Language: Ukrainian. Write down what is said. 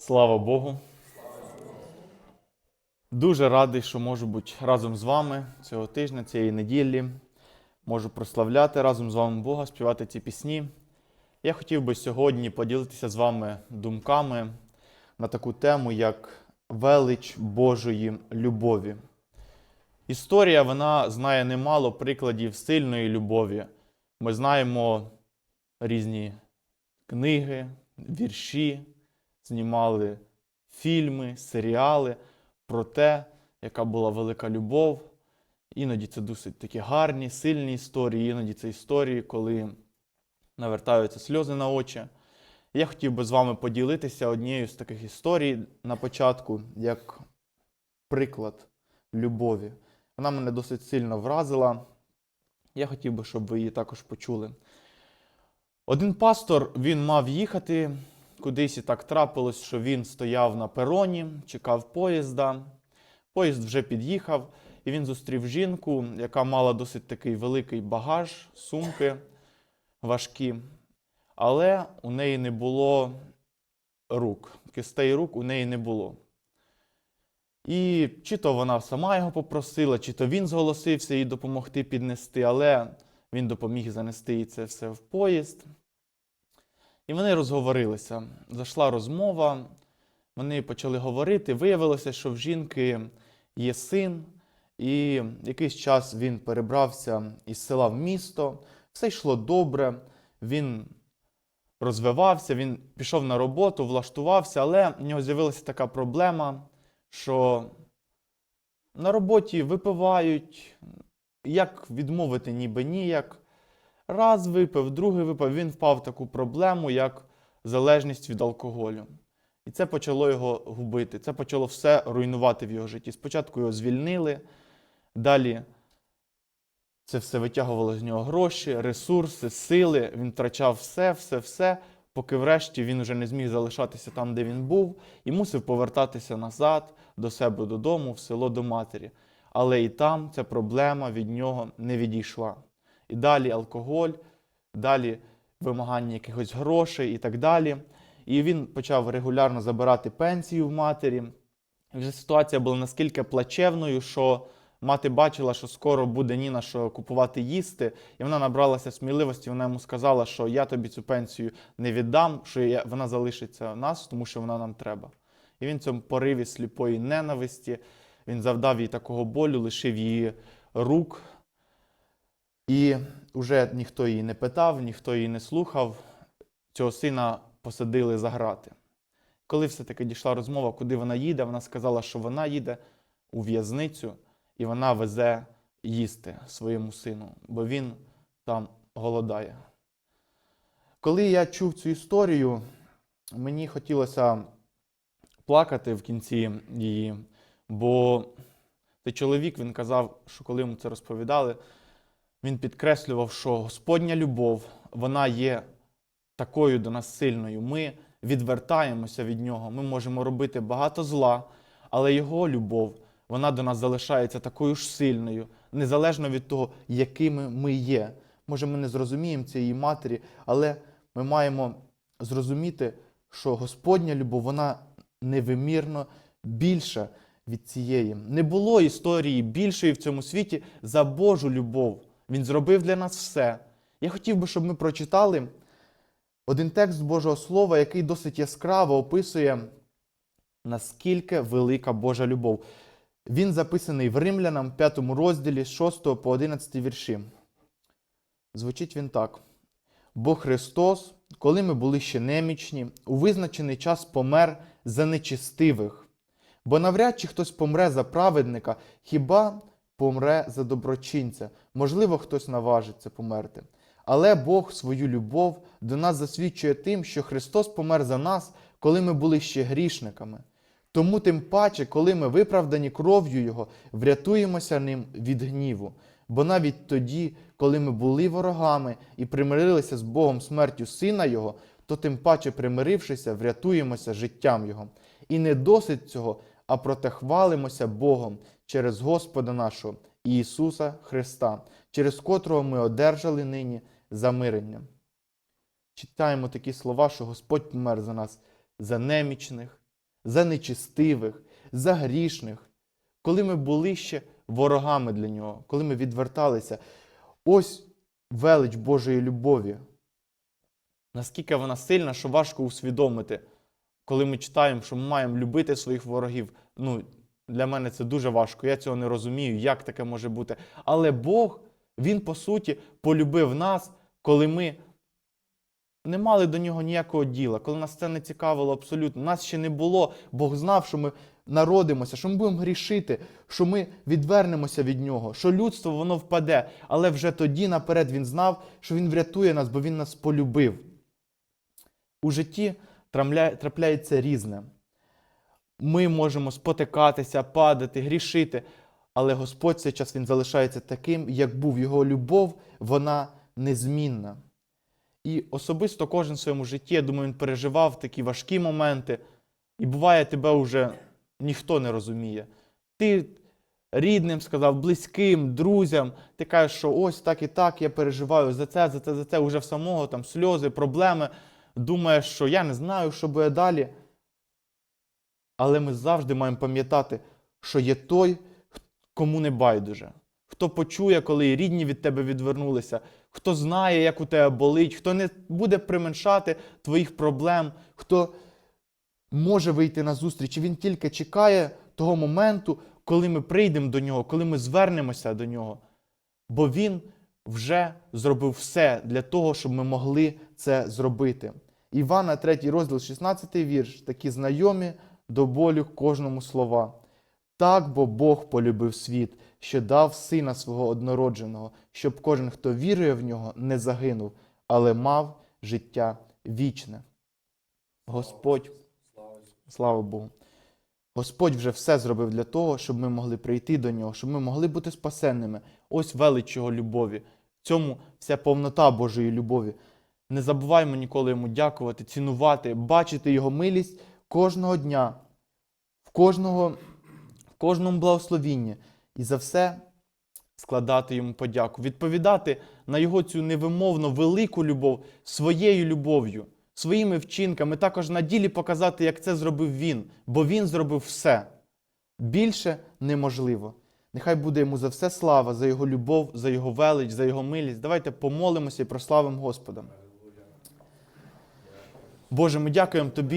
Слава Богу. Дуже радий, що можу бути разом з вами цього тижня, цієї неділі. Можу прославляти разом з вами Бога, співати ці пісні. Я хотів би сьогодні поділитися з вами думками на таку тему, як велич Божої любові. Історія вона знає немало прикладів сильної любові. Ми знаємо різні книги, вірші, знімали фільми, серіали про те, яка була велика любов. Іноді це досить такі гарні, сильні історії, іноді це історії, коли навертаються сльози на очі. Я хотів би з вами поділитися однією з таких історій на початку, як приклад любові. Вона мене досить сильно вразила. Я хотів би, щоб ви її також почули. Один пастор він мав їхати кудись і так трапилось, що він стояв на пероні, чекав поїзда. Поїзд вже під'їхав, і він зустрів жінку, яка мала досить такий великий багаж, сумки важкі, але у неї не було рук. Кистей рук у неї не було. І чи то вона сама його попросила, чи то він зголосився їй допомогти піднести, але він допоміг занести їй це все в поїзд. І вони розговорилися. Зайшла розмова, вони почали говорити. Виявилося, що в жінки є син, і якийсь час він перебрався із села в місто. Все йшло добре, він розвивався, він пішов на роботу, влаштувався, але в нього з'явилася така проблема, що на роботі випивають, як відмовити ніби ніяк. Раз випив, другий випив, він впав в таку проблему, як залежність від алкоголю. І це почало його губити, це почало все руйнувати в його житті. Спочатку його звільнили, далі це все витягувало з нього гроші, ресурси, сили. Він втрачав все, все, все, поки врешті він вже не зміг залишатися там, де він був, і мусив повертатися назад до себе додому, в село до матері. Але і там ця проблема від нього не відійшла. І далі алкоголь, далі вимагання якихось грошей і так далі. І він почав регулярно забирати пенсію в матері. Вже ситуація була наскільки плачевною, що мати бачила, що скоро буде ні на що купувати їсти, і вона набралася сміливості. Вона йому сказала, що я тобі цю пенсію не віддам, що вона залишиться у нас, тому що вона нам треба. І він в цьому пориві сліпої ненависті, він завдав їй такого болю, лишив її рук. І вже ніхто її не питав, ніхто її не слухав. Цього сина посадили за грати. Коли все-таки дійшла розмова, куди вона їде, вона сказала, що вона їде у в'язницю і вона везе їсти своєму сину, бо він там голодає. Коли я чув цю історію, мені хотілося плакати в кінці її, бо цей чоловік він казав, що коли йому це розповідали, він підкреслював, що Господня любов, вона є такою до нас сильною. Ми відвертаємося від нього, ми можемо робити багато зла, але його любов, вона до нас залишається такою ж сильною, незалежно від того, якими ми є. Може, ми не зрозуміємо цієї матері, але ми маємо зрозуміти, що Господня любов, вона невимірно більша від цієї. Не було історії більшої в цьому світі за Божу любов. Він зробив для нас все. Я хотів би, щоб ми прочитали один текст Божого Слова, який досить яскраво описує, наскільки велика Божа любов. Він записаний в Римлянам, 5 розділі 6 по 11 вірші. Звучить він так. Бо Христос, коли ми були ще немічні, у визначений час помер за нечистивих. Бо навряд чи хтось помре за праведника, хіба помре за доброчинця. Можливо, хтось наважиться померти. Але Бог свою любов до нас засвідчує тим, що Христос помер за нас, коли ми були ще грішниками. Тому тим паче, коли ми виправдані кров'ю Його, врятуємося ним від гніву. Бо навіть тоді, коли ми були ворогами і примирилися з Богом смертю Сина Його, то тим паче, примирившися, врятуємося життям Його. І не досить цього, а проте хвалимося Богом через Господа нашого Ісуса Христа, через котрого ми одержали нині замирення. Читаємо такі слова, що Господь помер за нас, за немічних, за нечистивих, за грішних, коли ми були ще ворогами для нього, коли ми відверталися. Ось велич Божої любові. Наскільки вона сильна, що важко усвідомити, коли ми читаємо, що ми маємо любити своїх ворогів. Ну, для мене це дуже важко. Я цього не розумію, як таке може бути. Але Бог, Він, по суті, полюбив нас, коли ми не мали до нього ніякого діла, коли нас це не цікавило абсолютно. Нас ще не було. Бог знав, що ми народимося, що ми будемо грішити, що ми відвернемося від нього, що людство воно впаде. Але вже тоді наперед він знав, що він врятує нас, бо він нас полюбив. У житті трапляється різне. Ми можемо спотикатися, падати, грішити, але Господь цей час він залишається таким, як був його любов, вона незмінна. І особисто кожен в своєму житті, я думаю, він переживав такі важкі моменти, і буває, тебе вже ніхто не розуміє. Ти рідним сказав, близьким, друзям, ти кажеш, що ось так і так, я переживаю за це, за це, за це, уже в самого там сльози, проблеми. Думаєш, що я не знаю, що буде далі. Але ми завжди маємо пам'ятати, що є той, кому не байдуже, хто почує, коли рідні від тебе відвернулися, хто знає, як у тебе болить, хто не буде применшати твоїх проблем, хто може вийти на зустріч. Він тільки чекає того моменту, коли ми прийдемо до нього, коли ми звернемося до нього. Бо він вже зробив все для того, щоб ми могли це зробити. Івана, 3 розділ, 16 вірш, такі знайомі до болю кожному слова. Так, бо Бог полюбив світ, що дав сина свого однородженого, щоб кожен, хто вірує в нього, не загинув, але мав життя вічне. Господь, слава Богу. Господь вже все зробив для того, щоб ми могли прийти до нього, щоб ми могли бути спасенними. Ось велич його любові. В цьому вся повнота Божої любові. Не забуваймо ніколи йому дякувати, цінувати, бачити його милість кожного дня, в кожного, в кожному благословінні і за все складати йому подяку, відповідати на його цю невимовно велику любов своєю любов'ю, своїми вчинками, також на ділі показати, як це зробив він, бо він зробив все. Більше неможливо. Нехай буде йому за все слава, за його любов, за його велич, за його милість. Давайте помолимося і прославимо Господа. Боже, ми дякуємо Тобі.